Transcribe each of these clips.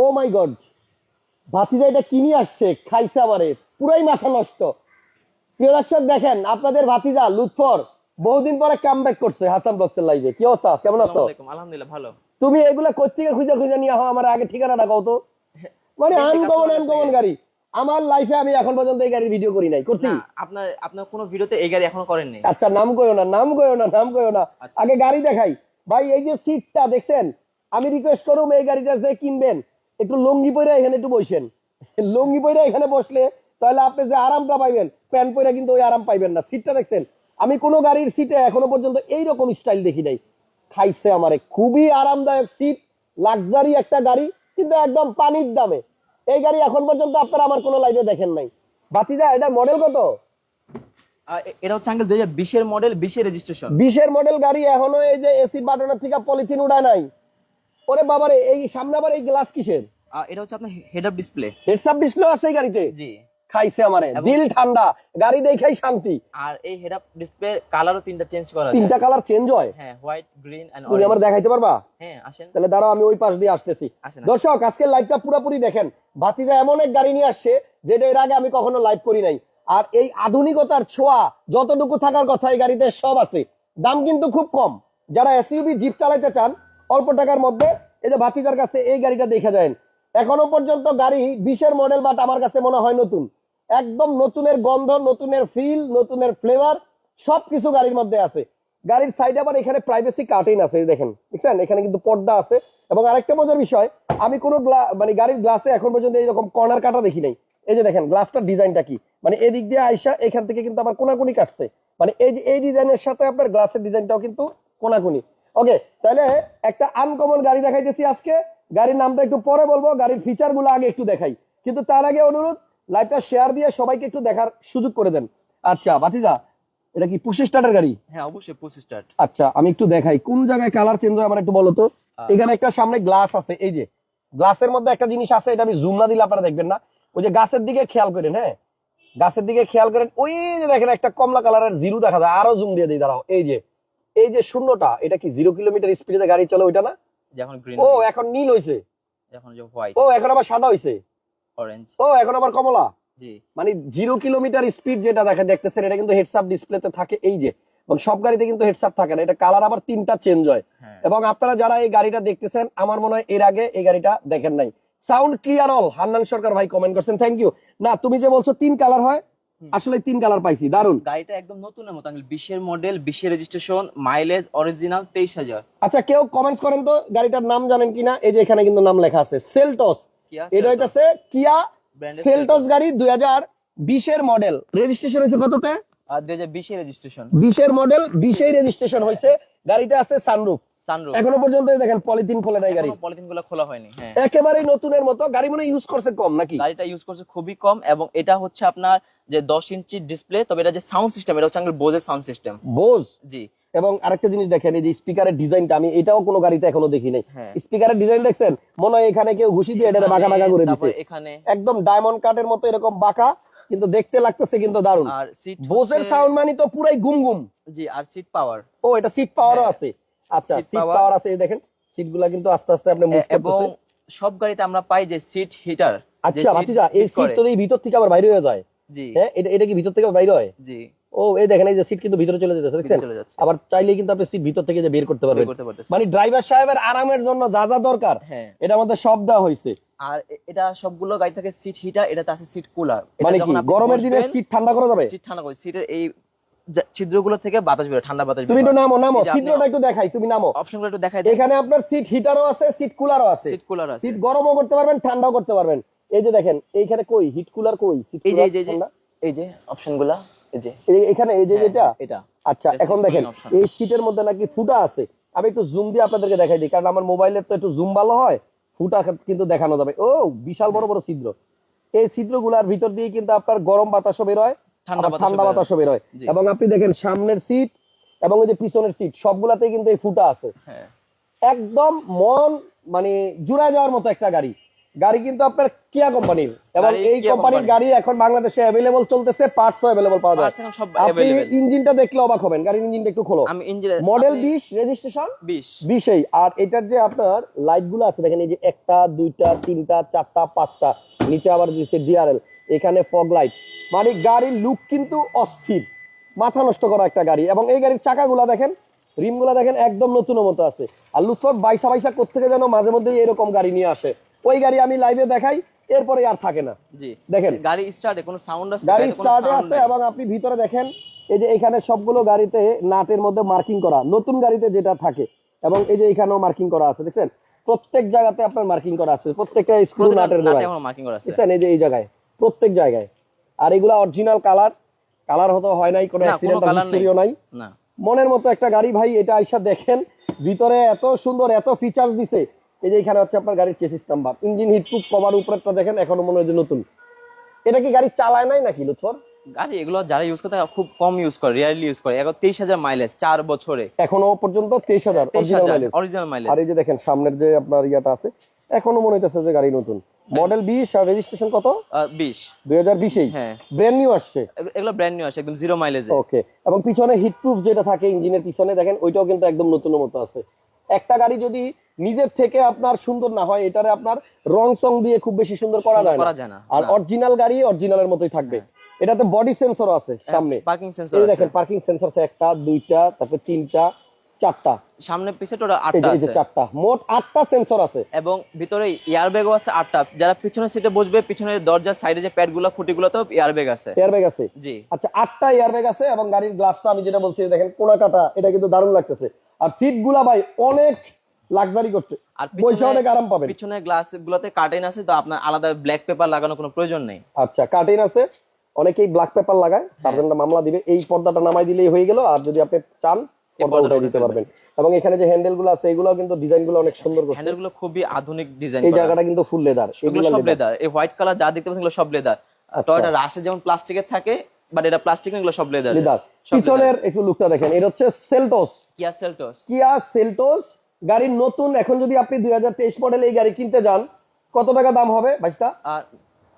O my god ভাতিজা এটা কিনে আসছে? খাইছে আমারে। পুরাই মাথা নষ্ট। প্রিয় দর্শক দেখেন আপনাদের ভাতিজা লুৎফর বহুদিন পরে কাম করছে হাসান বক্সের লাইভে কি অবস্থা? কেমন আছো? আলহামদুলিল্লাহ ভালো। তুমি এগুলা কোথেকে খুঁজে খুঁজে নিয়ে হও আমার আগে ঠিকানাটা কও তো। মানে আনকমন আনকমন গাড়ি। আমার লাইফে আমি এখন পর্যন্ত এই গাড়ির ভিডিও করি নাই। করছি? আপনার আপনার কোনো ভিডিওতে এই গাড়ি এখনও করেননি। আচ্ছা নাম কইও না নাম কইও না নাম কইও না। আচ্ছা। আগে গাড়ি দেখাই। ভাই এই যে সিটটা দেখছেন? আমি রিকোয়েস্ট করুম এই গাড়িটা যে কিনবেন। একটু লুঙ্গি পরে এখানে একটু বসেন। লুঙ্গি পরে এখানে বসলে তাহলে আপনি যে আরামটা পাইবেন প্যান্ট পরে কিন্তু ওই আরাম পাইবেন না। সিটটা দেখছেন? আমি কোনো গাড়ির সিটে এখনও পর্যন্ত এইরকম স্টাইল দেখি নাই। খাইছে আমারে। খুবই আরামদায়ক সিট লাক্সারি একটা গাড়ি কিন্তু একদম পানির দামে। এই গাড়ি এখন পর্যন্ত আপনারা আমার কোনো লাইভে দেখেন নাই। বাতিজা এটা মডেল কত? এটা হচ্ছে আঙ্কেল দুই হাজার বিশের মডেল বিশের রেজিস্ট্রেশন বিশের মডেল গাড়ি এখনও এই যে এসি বাটনের থেকে পলিথিন উড়ায় নাই। ওরে বাবারে এই সামনে আবার এই গ্লাস কিসের? এটা হচ্ছে আপনার head up display heads up display আছে এই গাড়িতে? জি। খাইছে আমারে। দিল ঠান্ডা। গাড়ি দেখাই শান্তি। আর এই হেড আপ ডিসপ্লে কালারও তিনটা চেঞ্জ করা যায়। তিনটা কালার চেঞ্জ হয়? হ্যাঁ হোয়াইট গ্রিন এন্ড তুমি আমার দেখাইতে পারবা? হ্যাঁ আসেন। তাহলে দাঁড়াও আমি ওই পাশ দিয়ে আসতেছি। দর্শক আজকে লাইভটা পুরোপুরি দেখেন। ভাতিজা এমন এক গাড়ি নিয়ে আসছে যেটা এর আগে আমি কখনো লাইভ করি নাই। আর এই আধুনিকতার ছোঁয়া যতটুকু থাকার কথা এই গাড়িতে সব আছে। দাম কিন্তু খুব কম। যারা এসইউবি জিপ চালাইতে চান অল্প টাকার মধ্যে এই যে ভাতিজার কাছে এই গাড়িটা দেখা যায় এখনও পর্যন্ত গাড়ি বিশের মডেল বাট আমার কাছে মনে হয় নতুন। একদম নতুনের গন্ধ, নতুনের ফিল নতুনের ফ্লেভার সবকিছু গাড়ির মধ্যে আছে। গাড়ির সাইডে আবার এখানে প্রাইভেসি কার্টেন আছে দেখেন। দেখছেন? এখানে কিন্তু পর্দা আছে। এবং আরেকটা মজার বিষয়, আমি কোনো মানে গাড়ির গ্লাসে এখন পর্যন্ত এইরকম কর্নার কাটা দেখি নাই। এই যে দেখেন গ্লাসটার ডিজাইনটা কি? মানে এদিক দিয়ে আইসা এখান থেকে কিন্তু আবার কোনাকুনি কাটছে। মানে এই যে, এই ডিজাইনের সাথে আপনার গ্লাসের ডিজাইনটাও কিন্তু কোনাকুনি। ওকে তাহলে একটা আনকমন গাড়ি দেখাইতেছি আজকে। গাড়ির নামটা একটু পরে বলব গাড়ির ফিচারগুলো আগে একটু দেখাই। কিন্তু তার আগে অনুরোধ লাইভটা শেয়ার দিয়ে সবাইকে একটু দেখার সুযোগ করে দেন। আচ্ছা বাতিজা এটা কি পুশি স্টার্টার গাড়ি? হ্যাঁ অবশ্যই পঁচিশ স্টার্ট। আচ্ছা আমি একটু দেখাই কোন জায়গায় কালার চেঞ্জ হয় আমার একটু বলো তো? এখানে একটা সামনে গ্লাস আছে এই যে। গ্লাসের মধ্যে একটা জিনিস আছে এটা আমি জুম না দিলে আপনারা দেখবেন না। ওই যে গাছের দিকে খেয়াল করেন হ্যাঁ? গাছের দিকে খেয়াল করেন ওই যে দেখেন একটা কমলা কালারের জিরো দেখা যায় আরও জুম দিয়ে দিই দাঁড়াও এই যে। এই যে শূন্যটা এটা কি জিরো কিলোমিটার স্পিডে গাড়ি চলে ওইটা না? ও এখন নীল হইছে। হোয়াইট ও এখন আবার সাদা হইছে। ও এখন আবার কমলা। মানে জিরো কিলোমিটার স্পিড যেটা দেখা দেখতেছেন এটা কিন্তু হেডসাপ ডিসপ্লেতে থাকে এই যে। এবং সব গাড়িতে কিন্তু হেডসাপ থাকে না এটা কালার আবার তিনটা চেঞ্জ হয়। হ্যাঁ। এবং আপনারা যারা এই গাড়িটা দেখতেছেন আমার মনে হয় এর আগে এই গাড়িটা দেখেন নাই। Sound clear all Hannan Sarkar ভাই কমেন্ট করছেন থ্যাংক ইউ না তুমি যে বলছো তিন কালার হয়। আসলে তিন কালার পাইছি দারুণ গাড়িটা একদম নতুনের মতো আঙ্কেল। বিশের মডেল বিশের রেজিস্ট্রেশন মাইলেজ অরিজিনাল তেইশ হাজার। আচ্ছা কেউ কমেন্টস করেন তো গাড়িটার নাম জানেন কিনা? এই যে এখানে কিন্তু নাম লেখা আছে সেলটস এটা হইতাছে কিয়া সেলটস গাড়ি দুই হাজার বিশের মডেল রেজিস্ট্রেশন হয়েছে কততে? আর দুই হাজার বিশের রেজিস্ট্রেশন বিশের মডেল বিশেই রেজিস্ট্রেশন হয়েছে গাড়িতে আছে সানরুফ সানরুফ এখনও পর্যন্ত দেখেন পলিথিন খোলে নাই গাড়ি। পলিথিনগুলো খোলা হয়নি হ্যাঁ। একেবারেই নতুনের মতো গাড়ি মনে ইউজ করছে কম নাকি? গাড়িটা ইউজ করছে খুবই কম এবং এটা হচ্ছে আপনার যে দশ ইঞ্চি ডিসপ্লে তবে এটা যে সাউন্ড সিস্টেম এটা হচ্ছে বোজের সাউন্ড সিস্টেম বোঝ জি। এবং আরেকটা জিনিস দেখেন এই যে স্পিকারের ডিজাইনটা আমি এটাও কোনো গাড়িতে এখনও দেখি নাই। হ্যাঁ। স্পিকারের ডিজাইন দেখছেন? মনে হয় এখানে কেউ ঘুষি দিয়ে এটা বাঁকা বাঁকা করে দিছে। এখানে একদম ডায়মন্ড কাটের মতো এরকম বাঁকা কিন্তু দেখতে লাগতেছে কিন্তু দারুণ। আর সিট বোসের সাউন্ড মানে তো পুরাই গুম গুম। জি আর সিট পাওয়ার ও এটা সিট পাওয়ারও হ্যাঁ। আছে। আচ্ছা সিট পাওয়ার আছে দেখেন। সিটগুলা কিন্তু আস্তে আস্তে আপনি মুভ এবং সব গাড়িতে আমরা পাই যে সিট হিটার আচ্ছা ভাতিজা এই সিট তো এই ভিতর থেকে আবার বাইরে হয়ে যায় জি। হ্যাঁ এটা এটা কি ভিতর থেকে বাইরে হয়? জি। ও এই দেখেন এই যে সিট কিন্তু ভিতরে চলে যেতেছে দেখছেন? আবার চাইলে কিন্তু আপনি সিট ভিতর থেকে যে বের করতে পারবেন। মানে ড্রাইভার সাহেবের আরামের জন্য যা যা দরকার হ্যাঁ। এটা আমাদের সব দেওয়া হয়েছে আর এটা সবগুলো গাড়ি থাকে সিট হিটার এটাতে আছে সিট কুলার মানে কি গরমের দিনে সিট ঠান্ডা করা যাবে? সিট ঠান্ডা করে সিটের এই ছিদ্রগুলো থেকে বাতাস বেরোয় ঠান্ডা বাতাস তুমি একটু নামো নামো। যে একটু দেখাই তুমি নামো। অপশনগুলো একটু দেখাই এখানে আপনার সিট হিটারও আছে সিট কুলারও আছে। সিট কুলার আছে। সিট গরমও করতে পারবেন ঠান্ডাও করতে পারবেন। এই যে দেখেন এইখানে কই? হিট কুলার কই? সিট এই যে এই যে- এই যে অপশনগুলো এই যে এখানে এই যে হ্যাঁ, যেটা? এটা। আচ্ছা এখন দেখেন এই সিটের মধ্যে নাকি ফুটা আছে। আমি একটু জুম দিয়ে আপনাদেরকে দেখাই দিই কারণ আমার মোবাইলের তো একটু জুম ভালো হয় ফুটা কিন্তু দেখানো যাবে। ও বিশাল বড় বড় ছিদ্র। এই ছিদ্রগুলার ভিতর দিয়ে কিন্তু আপনার গরম বাতাসও বের হয় ঠান্ডা বাতাস বাতাসও বের হয় এবং আপনি দেখেন সামনের সিট এবং ওই যে পিছনের সিট সবগুলাতেই কিন্তু এই ফুটা আছে। হ্যাঁ। একদম মন মানে জুড়া যাওয়ার মতো একটা গাড়ি। গাড়ি কিন্তু আপনার কিয়া কোম্পানির এবং এই কোম্পানির গাড়ি এখন বাংলাদেশে অ্যাভেলেবল চলতেছে পার্টসও অ্যাভেলেবল পাওয়া যায়। আপনি ইঞ্জিনটা দেখলে অবাক হবেন গাড়ির ইঞ্জিনটা একটু খোলো। আমি ইঞ্জিন মডেল বিশ রেজিস্ট্রেশন বিশ। বিশেই। আর এটার যে আপনার লাইটগুলো আছে দেখেন এই যে একটা দুইটা তিনটা চারটা পাঁচটা নিচে আবার দিচ্ছে ডিআরএল এখানে ফগ লাইট মানে গাড়ির লুক কিন্তু অস্থির। মাথা নষ্ট করা একটা গাড়ি। এবং এই গাড়ির চাকাগুলা দেখেন রিমগুলা দেখেন একদম নতুনের মতো আছে। আর লুৎফর বাইসা বাইসা কোথেকে যেন মাঝে মধ্যে এরকম গাড়ি নিয়ে আসে। ওই গাড়ি আমি লাইভে দেখাই এরপরে আর থাকে না। জি। দেখেন। গাড়ি স্টার্টে কোনো সাউন্ড আছে গাড়ি স্টার্টে আছে এবং আপনি ভিতরে দেখেন এই যে এখানে সবগুলো গাড়িতে নাটের মধ্যে মার্কিং করা নতুন গাড়িতে যেটা থাকে। এবং এই যে এখানেও মার্কিং করা আছে দেখছেন? প্রত্যেক জায়গাতে আপনার মার্কিং করা আছে প্রত্যেকটা স্ক্রু নাটের এখনও মার্কিং করা আছে। দেখছেন? এই যে এই জায়গায় প্রত্যেক জায়গায়। আর এগুলা অরিজিনাল কালার কালার হতো হয় নাই কোনো না, কোনো অ্যাক্সিডেন্ট colour হিস্টরিও নাই। মনের মতো একটা গাড়ি ভাই এটা আইসা দেখেন ভিতরে এত সুন্দর এত ফিচার্স দিছে। এই যে এখানে হচ্ছে আপনার গাড়ির chassis number engine heatproof cover উপরেরটা দেখেন এখনও মনে হয় যে নতুন। এটা কি গাড়ি চালায় নাই নাকি লুৎফর? গাড়ি এগুলো যারা ইউজ করে খুব কম ইউজ করে রিয়ারলি ইউজ করে। এখন তেইশ হাজার মাইলেজ চার বছরে। এখনও পর্যন্ত তেইশ হাজার। অরিজিনাল মাইলেজ আর এই যে দেখেন সামনের যে আপনার ইয়াটা আছে এখনও মনে হইতেছে যে গাড়ি নতুন। মডেল বিশ আর রেজিস্ট্রেশন কত? বিশ। দুই হাজার বিশেই? হ্যাঁ। ব্র্যান্ড নিউ আসছে? এগুলো- ব্র্যান্ড নিউ আছে একদম জিরো মাইলেজে ওকে এবং পিছনে হিট প্রুফ যেটা থাকে ইঞ্জিনের পিছনে দেখেন ওইটাও কিন্তু একদম নতুনের মতো আছে। একটা গাড়ি যদি নিজের থেকে আপনার সুন্দর না হয় এটারে আপনার রং সং দিয়ে খুব বেশি সুন্দর করা যায় না। আর অরিজিনাল গাড়ি অরিজিনালের মতোই থাকবে। এটাতে বডি সেন্সর আছে সামনে। পার্কিং সেন্সর আছে। দেখেন পার্কিং সেন্সর আছে একটা দুইটা তারপর তিনটা। চারটা। সামনে পিছে টোটাল আটটা আছে। চারটা। মোট আটটা সেন্সর আছে। এবং ভিতরে এয়ার ব্যাগও আছে আটটা। যারা পিছনের সিটে বসবে পিছনের দরজার সাইডে যে প্যাডগুলো খুঁটিগুলোতেও এয়ার ব্যাগ আছে। এয়ারব্যাগ আছে? জি। আচ্ছা আটটা এয়ারব্যাগ আছে এবং গাড়ির গ্লাসটা আমি যেটা বলছি দেখেন কোনা কাটা এটা কিন্তু দারুণ লাগতেছে। আর সিটগুলা ভাই অনেক লাক্সারি করছে। আর পয়সা অনেক আরাম পাবেন। পিছনে গ্লাস গুলোতে কার্টেন আছে তো আপনার আলাদা ব্ল্যাক পেপার লাগানোর কোনো প্রয়োজন নেই। আচ্ছা কার্টেন আছে। অনেকেই ব্ল্যাক পেপার লাগায়। সার্জেন্টটা মামলা দিবে। এই পর্দাটা নামাই দিলেই হয়ে গেল। আর যদি আপনি চান পর্দা উঠাই দিতে পারবেন। এবং এখানে যে হ্যান্ডেলগুলো আছে এগুলো কিন্তু ডিজাইনগুলো অনেক সুন্দর করছে। হ্যান্ডেলগুলো খুবই আধুনিক ডিজাইন এই জায়গাটা কিন্তু ফুল লেদার এগুলো সব লেদার এই হোয়াইট কালার যা দেখতে পাচ্ছেন এগুলো সব লেদার আচ্ছা। টয়টা রাশে যেমন প্লাস্টিকের থাকে বাট এটা প্লাস্টিক এগুলো সব লেদার লেদার সব পিছনের একটু লুকটা দেখেন এটা হচ্ছে সেলটোস কিয়া সেলটোস কিয়া সেলটোস গাড়ির নতুন এখন যদি আপনি দুই হাজার তেইশ মডেল এই গাড়ি কিনতে যান কত টাকা দাম হবে বাইশটা আর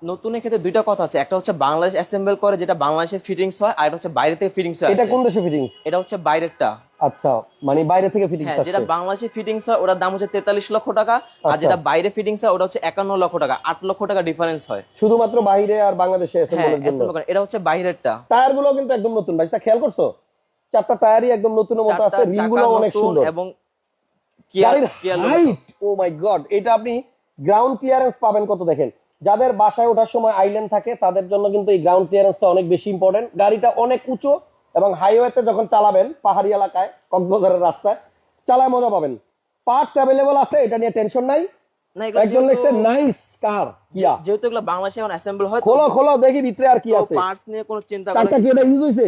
নতুনের ক্ষেত্রে দুইটা কথা আছে। একটা হচ্ছে বাংলাদেশ অ্যাসেম্বল করে যেটা বাংলাদেশে ফিটিংস হয় আর একটা হচ্ছে বাইরে থেকে ফিটিংস হয় এটা কোন দেশে ফিটিং এটা হচ্ছে বাইরেরটা। আচ্ছা মানে বাইরে থেকে ফিটিং হ্যাঁ যেটা বাংলাদেশে ফিটিংস হয় ওটার দাম হচ্ছে তেতাল্লিশ লক্ষ টাকা আর আচ্ছা। যেটা বাইরে ফিটিংস হয় ওটা হচ্ছে একান্ন লক্ষ টাকা আট লক্ষ টাকা ডিফারেন্স হয়। শুধুমাত্র বাইরে আর বাংলাদেশে হ্যাঁ জন্য এটা হচ্ছে বাইরেরটা। টায়ারগুলো কিন্তু একদম নতুন। ভাই খেয়াল করছ? চারটা টায়ারই একদম নতুনের মতো আছে গুলো অনেক সুন্দর। এবং কিয়া গাড়ির কিয়া হাইট ও মাই গড এটা আপনি গ্রাউন্ড ক্লিয়ারেন্স পাবেন কত দেখেন? যাদের বাসায় ওঠার সময় আইল্যান্ড থাকে তাদের জন্য কিন্তু এই গ্রাউন্ড ক্লিয়ারেন্সটা অনেক বেশি ইম্পর্টেন্ট গাড়িটা অনেক উঁচু এবং হাইওয়েতে যখন চালাবেন পাহাড়ি এলাকায় কক্সবাজারের রাস্তায় চালায় মজা পাবেন। পার্টস অ্যাভেলেবল আছে এটা নিয়ে টেনশন নাই। একজন লিখছে নাইস কার কিয়া যেহেতু এগুলো বাংলাদেশে এখন অ্যাসেম্বল হয় খোলো খোলো দেখি ভিতরে আর কি আছে। পার্টস নিয়ে কোনো চিন্তা চাকা কি এটা ইউজ হয়েছে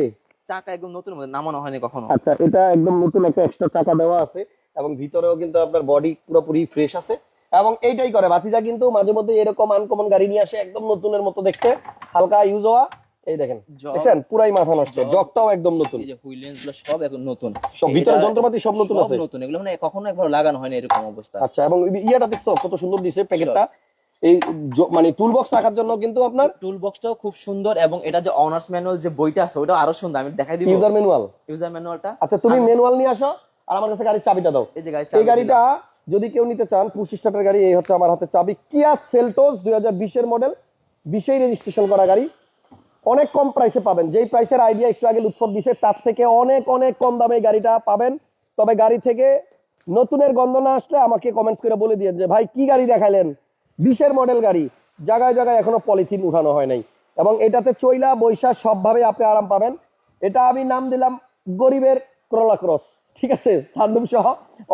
চাকা একদম নতুন মধ্যে নামানো হয়নি কখনো। আচ্ছা এটা একদম নতুন একটা এক্সট্রা চাকা দেওয়া আছে এবং ভিতরেও কিন্তু আপনার বডি পুরোপুরি ফ্রেশ আছে। এবং এইটাই করে বাতিজা কিন্তু মাঝে মধ্যে এরকম আনকমন গাড়ি নিয়ে আসে একদম নতুনের মতো দেখতে হালকা ইউজ হওয়া। এই দেখেন জগ, দেখছেন? পুরাই মাথা নষ্ট। জগটাও একদম নতুন। এই যে হুইল লেন্সগুলো সব এখন নতুন। সব ভিতরে যন্ত্রপাতি সব নতুন আছে। নতুন। এগুলো মানে কখনো একবার লাগানো হয়নি এরকম অবস্থা। আচ্ছা এবং ইয়েটা দেখছ? কত সুন্দর দিছে প্যাকেটটা। এই মানে টুল বক্স রাখার জন্য কিন্তু আপনার টুল বক্সটাও খুব সুন্দর এবং এটা যে অনার্স ম্যানুয়াল যে বইটা আছে ওটা আরও সুন্দর। আমি দেখাই দিব। ইউজার ম্যানুয়াল ইউজার ম্যানুয়ালটা আচ্ছা তুমি ম্যানুয়াল নিয়ে আসো আর আমার কাছে গাড়ির চাবিটা দাও। এই যে গাড়ি এই গাড়িটা যদি কেউ নিতে চান পঁচিশ গাড়ি এই হচ্ছে আমার হাতে চাবি। কিয়া সেলটোস দুই হাজার বিশের মডেল বিশেই রেজিস্ট্রেশন করা গাড়ি। অনেক কম প্রাইসে পাবেন। যেই প্রাইসের আইডিয়া একটু আগে উৎসব দিছে, তার থেকে অনেক অনেক কম দামে গাড়িটা পাবেন। তবে গাড়ি থেকে নতুনের গন্ধ না আসলে আমাকে কমেন্টস করে বলে দিয়ে যে, ভাই, কি গাড়ি দেখালেন বিশের মডেল গাড়ি, জায়গায় জায়গায় এখনও পলিথিন উঠানো হয় নাই। এবং এটাতে চইলা, বৈশা সবভাবে আপনি আরাম পাবেন। এটা আমি নাম দিলাম গরিবের করলা ক্রস ঠিক আছে? সানরুফ সহ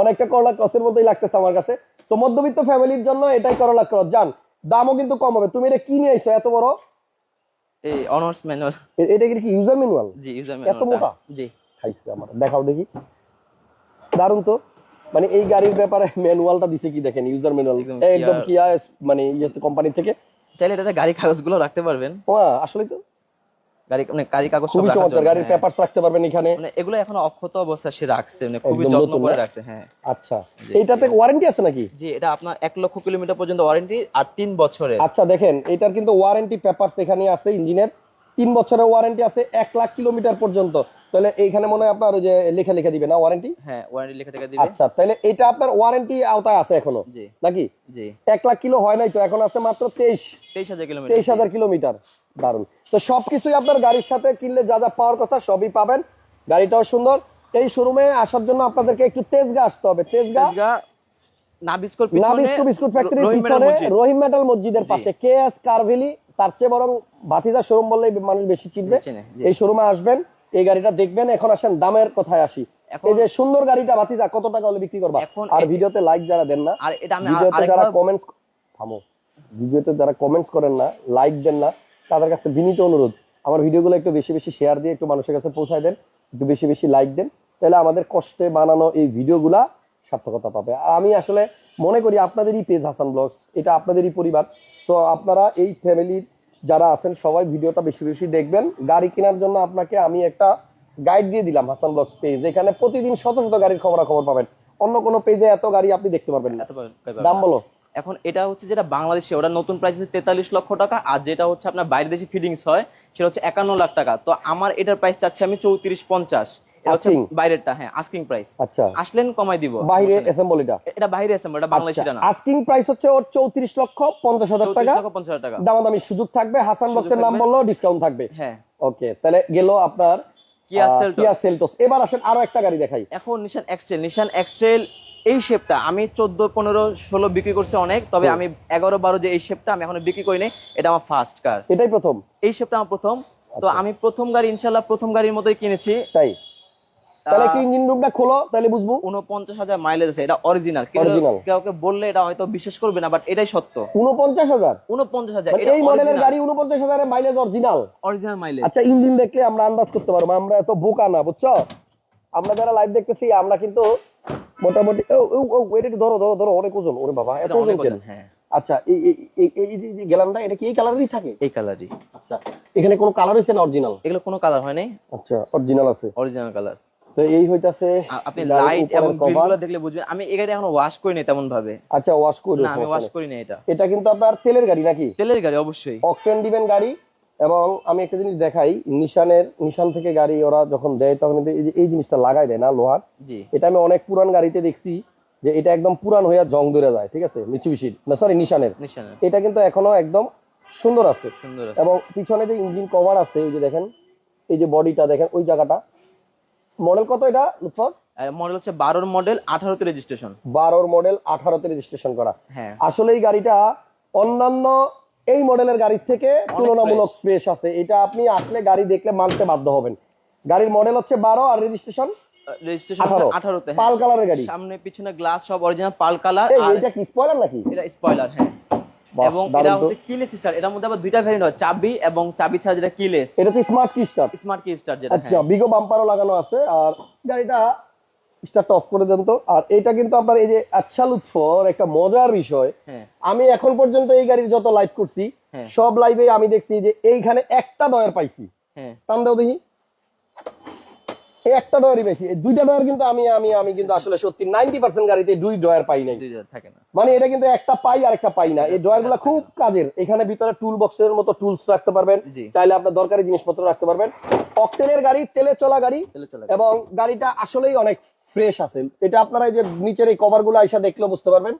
অনেকটা করলা ক্রসের মতোই লাগতেছে আমার কাছে। তো মধ্যবিত্ত ফ্যামিলির জন্য এটাই করলা ক্রস জান দামও কিন্তু কম হবে। তুমি এটা কি নিয়ে এত বড়? এই অনার্স ম্যানুয়াল এটা কি ইউজার ম্যানুয়াল জি ইউজার এত মোটা? জি। খাইছে আমার। দেখাও দেখি। দারুণ তো। মানে এই গাড়ির ব্যাপারে ম্যানুয়ালটা দিছে কি দেখেন ইউজার ম্যানুয়াল একদম কি মানে ইয়ে কোম্পানি থেকে। চাইলে এটাতে গাড়ি কাগজগুলো রাখতে পারবেন। ও আসলে তো। গাড়ি মানে গাড়ি কাগজ খুবই চমৎকার গাড়ির হ্যাঁ। পেপারস রাখতে পারবেন এখানে। মানে এগুলো এখনও অক্ষত অবস্থায় সে রাখছে মানে খুবই যত্ন করে রাখছে হ্যাঁ। আচ্ছা জি। ওয়ারেন্টি আছে নাকি? জি এটা আপনার এক লক্ষ কিলোমিটার পর্যন্ত ওয়ারেন্টি আর তিন বছরের। আচ্ছা দেখেন এটার কিন্তু ওয়ারেন্টি পেপারস এখানে আছে ইঞ্জিনের। তিন বছরের ওয়ারেন্টি আছে এক লাখ কিলোমিটার পর্যন্ত। তাহলে এইখানে মনে হয় আপনার যে লেখা লেখা দিবে না ওয়ারেন্টি হ্যাঁ ওয়ারেন্টি লিখে থেকে দিবে। আচ্ছা তাহলে এটা আপনার ওয়ারেন্টি আওতায় আছে এখনও? নাকি? জি। এক লাখ কিলো হয় নাই তো এখন আছে মাত্র তেইশ। তেইশ হাজার কিলোমিটার। তেইশ হাজার কিলোমিটার। দারুণ তো সবকিছুই আপনার গাড়ির সাথে কিনলে যা যা পাওয়ার কথা সবই পাবেন। গাড়িটাও সুন্দর। এই শোরুমে আসার জন্য আপনাদেরকে একটু তেজগা আসতে হবে। তেজগা নাবিস্কোর ফ্যাক্টরির পিছনে রহিম মেটাল মসজিদের। পাশে। কে এস কারভেলি তার চেয়ে বরং ভাতিজা শোরুম বললেই মানুষ বেশি চিনবে। এই শোরুমে আসবেন এই গাড়িটা দেখবেন। এখন আসেন দামের কথায় আসি। এই যে সুন্দর গাড়িটা ভাতিজা কত টাকা হলে বিক্রি করবা? আর ভিডিওতে লাইক যারা দেন না আর এটা আমি যারা আরেকবার কমেন্টস থামো। ভিডিওতে যারা কমেন্টস করেন না লাইক দেন না তাদের কাছে বিনীত অনুরোধ আমার ভিডিওগুলো একটু বেশি বেশি শেয়ার দিয়ে একটু মানুষের কাছে পৌঁছায় দেন একটু বেশি বেশি লাইক দেন তাহলে আমাদের কষ্টে বানানো এই ভিডিওগুলা সার্থকতা পাবে। আর আমি আসলে মনে করি আপনাদেরই পেজ হাসান ব্লগস এটা আপনাদেরই পরিবার। তো আপনারা এই ফ্যামিলির যারা আছেন সবাই ভিডিওটা বেশি বেশি দেখবেন। গাড়ি কেনার জন্য আপনাকে আমি একটা গাইড দিয়ে দিলাম হাসান ব্লগস পেজ এখানে প্রতিদিন শত শত গাড়ির খবরাখবর পাবেন। অন্য কোনো পেজে এত গাড়ি আপনি দেখতে পারবেন না। দাম। বলো। এখন এটা হচ্ছে যেটা বাংলাদেশে ওটা নতুন প্রাইস হচ্ছে তেতাল্লিশ লক্ষ টাকা আর যেটা হচ্ছে আপনার বাইরে দেশে ফিডিংস হয় সেটা হচ্ছে একান্ন লাখ টাকা। তো আমার এটার প্রাইস চাচ্ছি আমি চৌত্রিশ পঞ্চাশ। এটা বাইরেরটা হ্যাঁ আস্কিং প্রাইস আচ্ছা। আসলেন কমাই দিব। বাইরে এটা না। আস্কিং প্রাইস হচ্ছে ওর চৌত্রিশ লক্ষ পঞ্চাশ হাজার টাকা। লক্ষ হাজার টাকা। দামাদামি সুযোগ থাকবে। হাসান বক্সের নাম ডিসকাউন্ট থাকবে। হ্যাঁ। ওকে তাহলে গেল আপনার এবার আসেন আরও একটা গাড়ি দেখাই। এখন নিশান এক্সটেল নিশান এক্সটেল এই শেপটা আমি চোদ্দ পনেরো ষোলো বিক্রি করছি অনেক তবে আমি এগারো বারো যে এই শেপটা আমি এখনও বিক্রি করিনি এটা আমার ফার্স্ট কার এটাই প্রথম? এই শেপটা আমার প্রথম। তো আচ্ছা। আমি প্রথম গাড়ি ইনশাল্লাহ প্রথম গাড়ির মতোই কিনেছি। তাই? তাহলে কি ইঞ্জিন রুমটা খোলো তাহলে বুঝব। উনপঞ্চাশ হাজার মাইলেজ আছে এটা অরিজিনাল কাউকে বললে এটা হয়তো বিশ্বাস করবে না বাট এটাই সত্য। উনপঞ্চাশ হাজার? উনপঞ্চাশ হাজার মানে এটা এই মডেলের গাড়ি উনপঞ্চাশ হাজারের মাইলেজ অরিজিনাল অরিজিনাল মাইলেজ আচ্ছা ইঞ্জিন দেখলে আমরা আন্দাজ করতে পারব আমরা এত বোকা না বুঝছ? আমরা যারা লাইভ দেখতেছি আমরা কিন্তু মোটামুটি একটু ধরো ধরো ধরো অনেক ওজন ওরে বাবা এত ওজন কেন? হ্যাঁ। আচ্ছা এই এই গেলামটা এটা কি এই কালারেরই থাকে? এই কালারই আচ্ছা এখানে কোনো কালার হয়েছে না অরিজিনাল এগুলো কোনো কালার হয় নাই। আচ্ছা অরিজিনাল আছে। অরিজিনাল কালার তো এই হইতাছে আপনি লাইট এবং গ্রিলগুলো দেখলে বুঝবেন। আমি এই গাড়ি এখনও ওয়াশ করিনি তেমন ভাবে আচ্ছা ওয়াশ করে না আমি ওয়াশ করিনি এটা। এটা কিন্তু আপনার তেলের গাড়ি নাকি? তেলের গাড়ি অবশ্যই। অকটেন দিবেন গাড়ি। এবং আমি একটা জিনিস দেখাই নিশানের নিশান থেকে গাড়ি ওরা যখন দেয় তখন এই জিনিসটা লাগাই দেয় না লোহার? এটা আমি অনেক পুরান গাড়িতে দেখছি যে এটা একদম পুরান হইয়া জং ধরে যায় ঠিক আছে? মিচুবিশির না সরি নিশানের। এটা কিন্তু এখনও একদম সুন্দর আছে। এবং পিছনে যে ইঞ্জিন কভার আছে এই যে দেখেন এই যে বডিটা দেখেন ওই জায়গাটা। মডেল কত এটা লুৎফর? মডেল হচ্ছে বারোর মডেল আঠারোতে রেজিস্ট্রেশন। বারোর মডেল আঠারোতে রেজিস্ট্রেশন করা। হ্যাঁ। আসলে এই গাড়িটা অন্যান্য এই মডেলের গাড়ির থেকে তুলনামূলক ফ্রেশ আছে। এটা আপনি আসলে গাড়ি দেখলে মানতে বাধ্য হবেন। গাড়ির মডেল হচ্ছে বারো আর রেজিস্ট্রেশন রেজিস্ট্রেশন আঠারো। আঠারোতে পাল কালারের গাড়ি। সামনে পিছনে গ্লাস সব অরিজিনাল পাল কালার এটা কি স্পয়লার নাকি? এটা স্পয়লার হ্যাঁ। এবং এটা হচ্ছে কিলেস স্টার এটার মধ্যে আবার দুইটা ভ্যারিয়েন্ট হয় চাবি এবং চাবি ছাড়া যেটা কিলেস এটা তো smart key smart key star যেটা আচ্ছা হ্যাঁ। বিগো বাম্পারও লাগানো আছে। আর গাড়িটা স্টার্টটা অফ করে দেন তো। আর এটা কিন্তু আপনার এই যে আচ্ছা লুৎফর একটা মজার বিষয়। হ্যাঁ। আমি এখন পর্যন্ত এই গাড়ির যত লাইভ করছি হ্যাঁ। সব লাইভে আমি দেখছি যে এইখানে একটা ডয়ার পাইছি। হ্যাঁ। টান দাও দেখি। এই একটা ডয়ারই পাইছি। এই দুইটা ডয়ার কিন্তু আমি আমি আমি কিন্তু আসলে সত্যি নাইনটি পার্সেন্ট গাড়িতে দুই ডয়ার পাই নাই। মানে এটা কিন্তু একটা পাই আর একটা পাই না। এই ডয়ারগুলা খুব কাজের। এখানে ভিতরে টুল বক্সের মতো টুলস রাখতে পারবেন। চাইলে আপনার দরকারি জিনিসপত্র রাখতে পারবেন। অকটেনের গাড়ি তেলে চলা গাড়ি এবং গাড়িটা আসলেই অনেক ফ্রেশ আছে। এটা আপনারা এই যে নিচের এই কভারগুলো আইসা দেখলেও বুঝতে পারবেন।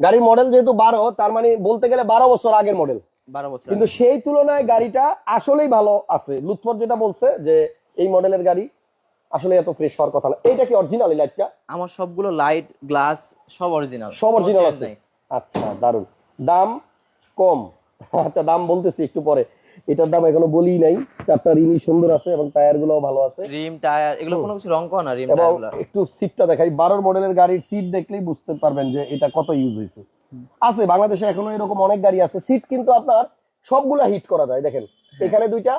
গাড়ির মডেল যেহেতু বারো তার মানে বলতে গেলে বারো বছর আগের মডেল বারো বছর কিন্তু সেই তুলনায় গাড়িটা আসলেই ভালো আছে। লুৎফর যেটা বলছে যে এই মডেলের গাড়ি আসলে এত ফ্রেশ হওয়ার কথা না। এইটা কি অরিজিনাল এই লাইটটা আমার সবগুলো লাইট গ্লাস সব অরিজিনাল সব original আছে। আচ্ছা দারুণ দাম কম। আচ্ছা দাম বলতেছি একটু পরে। এটার দাম এখনও বলি নাই। চারটা রিমই সুন্দর আছে এবং টায়ারগুলো ভালো আছে। রিম টায়ার এগুলো কোনো কিছু রং করা না রিম টায়ারগুলো একটু সিটটা দেখাই বারোর মডেলের গাড়ির সিট দেখলেই বুঝতে পারবেন যে এটা কত ইউজ হয়েছে। আছে বাংলাদেশে এখনও এরকম অনেক গাড়ি আছে। সিট কিন্তু আপনার সবগুলা হিট করা যায় দেখেন। এখানে দুইটা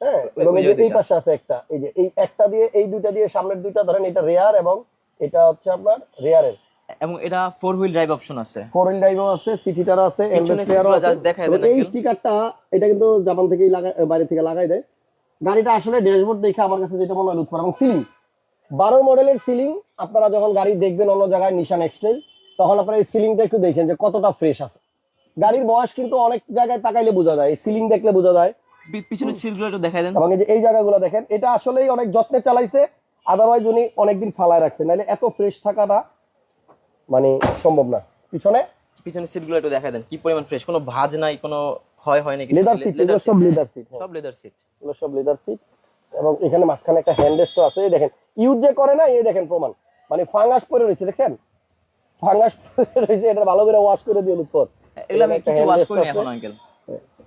হ্যাঁ এবং এই। পাশে আছে একটা। এই যে এই একটা দিয়ে এই দুইটা দিয়ে সামনের দুইটা ধরেন এটা রেয়ার এবং এটা হচ্ছে আপনার রেয়ারের এবং এটা ফোর হুইল ড্রাইভ অপশন আছে। ফোর হুইল ড্রাইভও আছে সিট হিটারও আছে পিছনে এলবেস আছে। দেখায় দেন এই স্টিকারটা এটা কিন্তু জাপান থেকেই লাগায় বাইরে থেকে লাগাই দেয়। গাড়িটা আসলে ড্যাশবোর্ড দেখে আমার কাছে যেটা মনে হয় লুৎফর। এবং সিলিং বারো মডেলের সিলিং আপনারা যখন গাড়ি দেখবেন অন্য জায়গায় নিশান এক্সটেল তখন আপনারা এই সিলিংটা একটু দেখেন যে কতটা ফ্রেশ আছে। গাড়ির বয়স কিন্তু অনেক জায়গায় তাকাইলে বোঝা যায় সিলিং দেখলে বোঝা যায়। পিছনের সিটগুলো একটু দেখাই দেন। এবং এই এই জায়গাগুলো দেখেন এটা আসলেই অনেক যত্নে চালাইছে আদারওয়াইজ উনি অনেকদিন ফালায় রাখছে। নাহলে এত ফ্রেশ থাকাটা মানে সম্ভব না। পিছনে? পিছনে সিটগুলো একটু দেখাই দেন কি পরিমাণ ফ্রেশ কোনো ভাঁজ নাই কোনো ক্ষয় হয় নাকি লেদার সিট সব লেদার সিট সব লেদার সিট এগুলো সব লেদার সিট এবং এখানে মাঝখানে একটা হ্যান্ড রেস্ট আছে দেখেন। ইউজ যে করে না এই দেখেন প্রমাণ। মানে ফাঙ্গাস পরে রয়েছে দেখছেন? ফাঙ্গাস পরে রয়েছে এটা ভালো করে ওয়াশ করে দিয়ে পর এগুলো আমি কিছু ওয়াশ আছে। এখন আঙ্কেল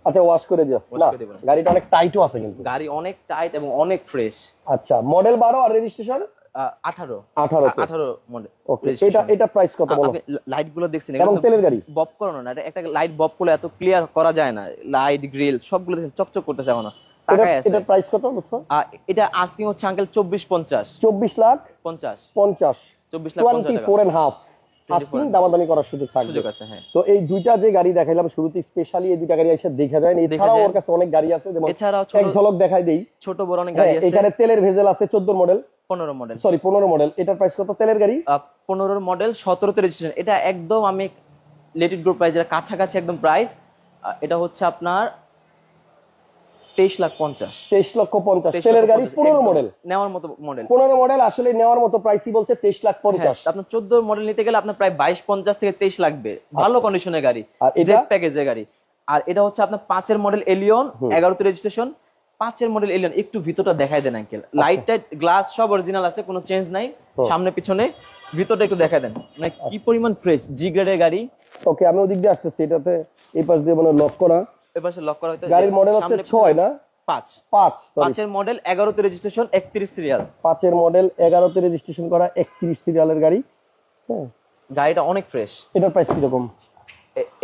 আচ্ছা ওয়াশ করে দিও। না করে। গাড়িটা অনেক টাইটও আছে কিন্তু। গাড়ি অনেক টাইট এবং অনেক ফ্রেশ আচ্ছা মডেল বারো আর রেজিস্ট্রেশন আঠারো। আঠারো আঠারো মডেল এটা এটা প্রাইস কত বলো? লাইটগুলো দেখছেন এবং তেলের গাড়ি? বব করানো না এটা একটা লাইট বব করলে এত ক্লিয়ার করা যায় না। লাইট গ্রিল সবগুলো চকচক করতেছে এখনও। এটা প্রাইস কত এটা আজকিং হচ্ছে আঙ্কেল চব্বিশ পঞ্চাশ। চব্বিশ লাখ পঞ্চাশ। পঞ্চাশ। চব্বিশ লাখ টোয়েন্টি ফোর হাফ আজকিং দামাদামি করার সুযোগ থাকবে। সুযোগ আছে হ্যাঁ। তো এই দুইটা যে গাড়ি দেখাইলাম শুরুতে স্পেশালি এই দুইটা গাড়ি এসে দেখা যায় না। এছাড়াও ওর কাছে অনেক গাড়ি আছে যেমন এছাড়াও এক ছোট ঝলক দেখাই দেই। ছোট বড় অনেক গাড়ি হ্যাঁ, আছে। এখানে তেলের ভেজেল আছে চোদ্দ মডেল পনেরো মডেল সরি পনেরো মডেল এটার প্রাইস কত তেলের গাড়ি? পনেরোর মডেল সতেরোতে রেজিস্ট্রেশন এটা একদম আমি লেটেড গ্রুপ প্রাইস যেটা কাছাকাছি একদম প্রাইস এটা হচ্ছে আপনার তেইশ লাখ পঞ্চাশ। তেইশ লক্ষ পঞ্চাশ। 23 তেলের গাড়ি পনেরো মডেল। নেওয়ার মতো মডেল পনেরো মডেল আসলে নেওয়ার মতো প্রাইসই বলছে তেইশ লাখ পঞ্চাশ। হ্যাঁ, আপনার চোদ্দ মডেল নিতে গেলে আপনার প্রায় বাইশ পঞ্চাশ থেকে তেইশ লাগবে। ভালো কন্ডিশনের গাড়ি আর এটা? প্যাকেজের গাড়ি। আর এটা হচ্ছে আপনার পাঁচের মডেল এলিয়ন। এগারোতে রেজিস্ট্রেশন পাঁচের মডেল এলিয়ন একটু ভিতরটা দেখাই দেন আঙ্কেল লাইট টাইট গ্লাস সব অরিজিনাল আছে কোনো চেঞ্জ নাই। সামনে পিছনে ভিতরটা একটু দেখাই দেন। মানে কি পরিমাণ ফ্রেশ জি গ্রেডের গাড়ি। ওকে আমি ওদিক দিয়ে আসতেছি এটাতে এই পাশ দিয়ে মানে লক করা। এপাশে লক করা হয়তো। গাড়ির মডেল হচ্ছে সামনে ছয় পিছনে না? পাঁচ। পাঁচ sorry, পাঁচের মডেল এগারোতে রেজিস্ট্রেশন একত্রিশ সিরিয়াল পাঁচের মডেল এগারোতে রেজিস্ট্রেশন করা একত্রিশ সিরিয়ালের গাড়ি। হ্যাঁ। গাড়িটা অনেক ফ্রেশ এটার প্রাইস কীরকম?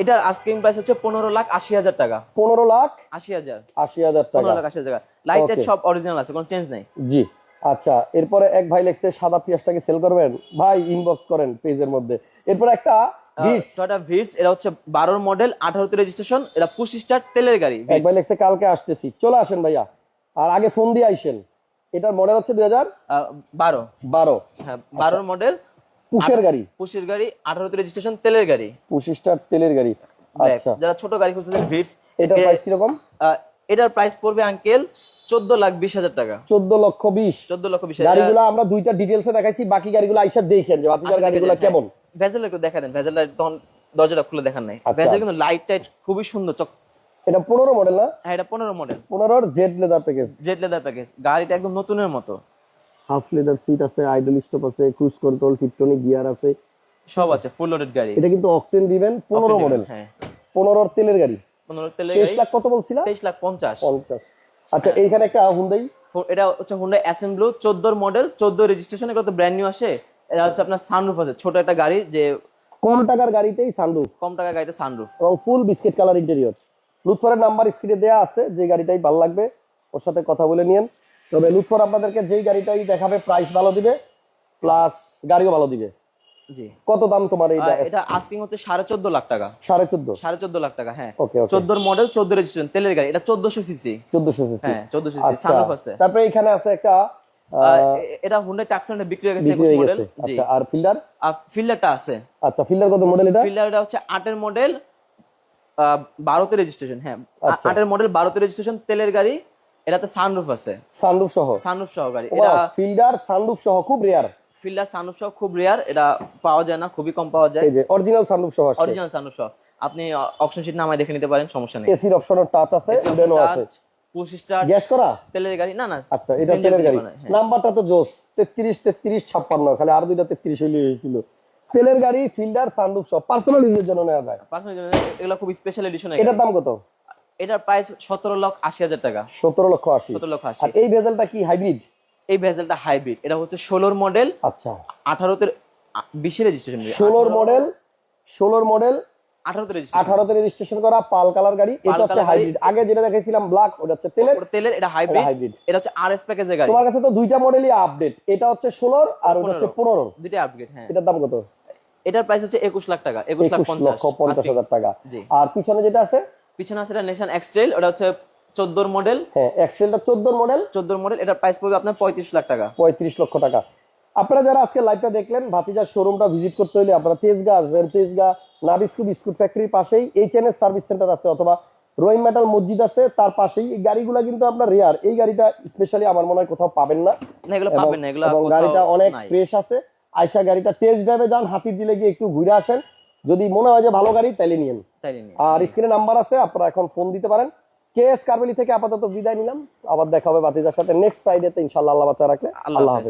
এটার আস্কিং প্রাইস হচ্ছে পনেরো লাখ আশি হাজার টাকা। পনেরো লাখ আশি হাজার। আশি হাজার পনেরো টাকা লাখ আশি হাজার টাকা। লাইট সব অরিজিনাল আছে কোনো চেঞ্জ নাই। জি আচ্ছা। এরপরে এক ভাই লেখছে সাদা পিঁয়াজটাকে সেল করবেন? ভাই ইনবক্স করেন পেজের মধ্যে। এরপর একটা টয়টা ভিটস এটা হচ্ছে বারোর মডেল আঠারোতে রেজিস্ট্রেশন এটা পঁচিশ স্টার তেলের গাড়ি এক ভাই লেখছে কালকে আসতেছি। চলে আসেন ভাইয়া। আর আগে ফোন দিয়ে আইসেন। এটার মডেল হচ্ছে দুই হাজার বারো। বারো। হ্যাঁ বারোর মডেল পুশের গাড়ি। পঁচিশ গাড়ি আঠারোতে রেজিস্ট্রেশন তেলের গাড়ি। পঁচিশটার তেলের গাড়ি। আচ্ছা। যারা ছোট গাড়ি খুঁজতেছেন ভিটস এটার প্রাইস কীরকম? এটার প্রাইস পড়বে আঙ্কেল চোদ্দ লাখ বিশ হাজার টাকা। চোদ্দ লক্ষ বিশ। চোদ্দ লক্ষ বিশ হাজার। গাড়িগুলো আমরা দুইটা ডিটেলসে দেখাইছি বাকি গাড়িগুলো আইসা দেখেন যে বাকিটার আচ্ছা, গাড়িগুলো। কেমন। ভেজেল একটু দেখা দেন ভেজেলটা তখন দরজাটা খুলে দেখান নাই। আচ্ছা। ভেজেল কিন্তু লাইট টাইট খুবই সুন্দর চক এটা পনেরো মডেল না? হ্যাঁ এটা পনেরো মডেল পনেরোর Z leather package Z leather package গাড়িটা একদম নতুনের মতো। হাফ লেদার সিট আছে আইডল স্টপ আছে ক্রুজ কন্ট্রোল টিপটনিক গিয়ার আছে। সব আছে ফুল লোডেড গাড়ি। এটা কিন্তু অকটেন দিবেন পনেরো মডেল হ্যাঁ। পনেরোর তেলের গাড়ি। পনেরো তেলের গাড়ি। লাখ কত বলছিলাম? তেইশ লাখ পঞ্চাশ। পঞ্চাশ। আচ্ছা এইখানে একটা হুন্দাই হো- এটা হচ্ছে হুন্ডা অ্যাসেম্বলো চোদ্দোর মডেল চোদ্দ রেজিস্ট্রেশন এগুলো তো ব্র্যান্ড নিউ আসে? এটা হচ্ছে আপনার সানরুফ আছে ছোট একটা গাড়ি যে কম টাকার গাড়িতেই সানরুফ কম টাকা গাড়িতে সানরুফ এবং ফুল বিস্কিট কালার ইন্টেরিয়র লুৎফরের নাম্বার স্ক্রিনে দেওয়া আছে যে গাড়িটাই ভালো লাগবে ওর সাথে কথা বলে নিয়েন। তবে লুৎফর আপনাদেরকে যেই গাড়িটাই দেখাবে প্রাইস ভালো দিবে প্লাস গাড়িও ভালো দিবে। জি। কত দাম তোমার আর এটা আস্কিং হচ্ছে সাড়ে চোদ্দ লাখ টাকা। সাড়ে চোদ্দ? সাড়ে চোদ্দ লাখ টাকা হ্যাঁ। ওকে ওকে চোদ্দোর মডেল চোদ্দ রেজিস্ট্রেশন তেলের গাড়ি এটা চোদ্দশো সিসি চোদ্দশো সিসি হ্যাঁ চোদ্দশো সিসি সানরুফ আছে। তারপরে এখানে আছে একটা এটা হুন্ডা টাক্সনটা বিক্রি হয়ে গেছে বিক্রি একুশ হয়ে মডেল জি। আচ্ছা আর ফিল্ডার আর ফিল্ডারটা আছে। আচ্ছা ফিল্ডার কত মডেল এটা? হচ্ছে আটের মডেল বারোতে রেজিস্ট্রেশন হ্যাঁ। আচ্ছা। আটের মডেল বারোতে রেজিস্ট্রেশন তেলের গাড়ি এটাতে সানরুফ আছে। সানরুফ সহ? সানরুফ সহ গাড়ি। এটা ফিল্ডার সানরুফ সহ খুব রেয়ার ফিল্ডার সানরুফ সহ খুব রেয়ার এটা পাওয়া যায় না খুবই কম পাওয়া যায়। এই যে অরিজিনাল সানরুফ সহ আছে অরিজিনাল সানরুফ সহ। আপনি অপশন শিট নামায় দেখে নিতে পারেন সমস্যা নেই। এসির অপশনের টাচ আছে উডেনও আছে। গ্যাস করা? তেলের গাড়ি না না আচ্ছা এটা তেলের গাড়ি। হ্যাঁ। নাম্বারটা তো জোস তেত্রিশ তেত্রিশ ছাপ্পান্ন খালি আর দুইটা তেত্রিশ হইলে হয়েছিল। তেলের গাড়ি ফিল্ডার সানরুফ সব পার্সোনাল ইউজের জন্য নেওয়া যায়। Personal জন্য এগুলো খুব স্পেশাল এডিশন এটার দাম কত? এটার প্রাইস সতেরো লক্ষ আশি হাজার টাকা। সতেরো লক্ষ আশি। সতেরো লক্ষ আশি। এই ভেজেলটা কি হাইব্রিড এই ভেজেলটা হাইব্রিড এটা হচ্ছে ষোলোর মডেল আচ্ছা। আঠারোতে বিশে রেজিস্ট্রেশন ষোলোর মডেল ষোলোর মডেল আঠারোতে রেজিস্ট্রেশন করা পাল কালার গাড়ি এটা হচ্ছে হাইব্রিড আগে যেটা দেখেছিলাম ব্ল্যাক ওটা হচ্ছে তেলের। তেলের এটা হাইব্রিড হাইব্রিড এটা হচ্ছে আর এস প্যাকেজের গাড়ি। তোমার কাছে তো দুইটা মডেলই আপডেট এটা হচ্ছে ষোলোর আর ওটা হচ্ছে পনেরোর। দুইটা আপগ্রেড হ্যাঁ। এটার দাম কত? এটার প্রাইস হচ্ছে একুশ লাখ টাকা একুশ লাখ লক্ষ পঞ্চাশ হাজার টাকা। আর পিছনে যেটা আছে? পিছনে আছে এটা নেশন এক্সট্রেল ওটা হচ্ছে চোদ্দোর মডেল হ্যাঁ এক্সেলটা চোদ্দোর মডেল চোদ্দোর মডেল এটার প্রাইস পড়বে আপনার পঁয়ত্রিশ লাখ টাকা। পঁয়ত্রিশ লক্ষ টাকা। আপনারা যারা আজকে লাইভটা দেখলেন ভাতিজার শোরুমটা ভিজিট করতে হলে আপনারা তেজগা আসবেন। তেজগা নাবিস্কু বিস্কুট ফ্যাক্টরির পাশেই H N S service centre আছে অথবা রহিম মেটাল মসজিদ আছে তার পাশেই। এই গাড়িগুলো কিন্তু আপনার রেয়ার এই গাড়িটা স্পেশালি আমার মনে হয় কোথাও পাবেন না। এগুলো এবং- পাবেন না এগুলো গাড়িটা অনেক ফ্রেশ আছে। আয়সা গাড়িটা টেস্ট ড্রাইভে যান হাতির দিলে গিয়ে একটু ঘুরে আসেন। যদি মনে হয় যে ভালো গাড়ি তাইলে নিয়েন। আর স্ক্রিনে নাম্বার আছে আপনারা এখন ফোন দিতে পারেন। কে এস কারবেলি থেকে আপাতত বিদায় নিলাম। আবার দেখা হবে বাতিজার সাথে। নেক্সট ফ্রাইডেতে ইনশাল্লাহ আল্লাহ বাচ্চা রাখলে। আল্লাহ হাফেজ।